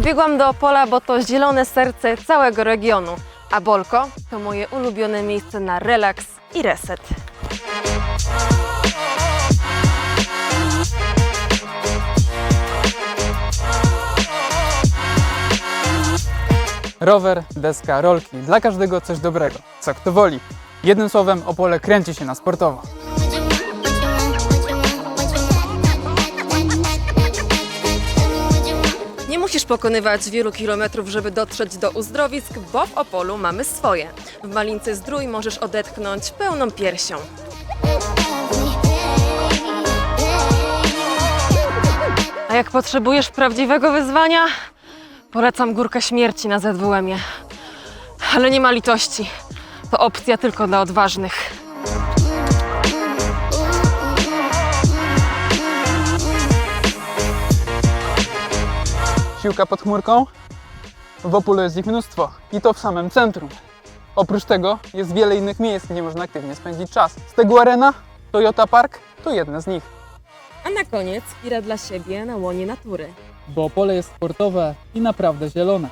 Przybiegłam do Opola, bo to zielone serce całego regionu, a Bolko to moje ulubione miejsce na relaks i reset. Rower, deska, rolki, dla każdego coś dobrego. Co kto woli. Jednym słowem, Opole kręci się na sportowo. Nie musisz pokonywać wielu kilometrów, żeby dotrzeć do uzdrowisk, bo w Opolu mamy swoje. W Malince Zdrój możesz odetchnąć pełną piersią. A jak potrzebujesz prawdziwego wyzwania, polecam Górkę Śmierci na ZWM-ie. Ale nie ma litości. To opcja tylko dla odważnych. Siłka pod chmurką? W Opolu jest ich mnóstwo i to w samym centrum. Oprócz tego jest wiele innych miejsc, gdzie można aktywnie spędzić czas. Stegu Arena, Toyota Park to jedne z nich. A na koniec pira dla siebie na łonie natury. Bo Opole jest sportowe i naprawdę zielone.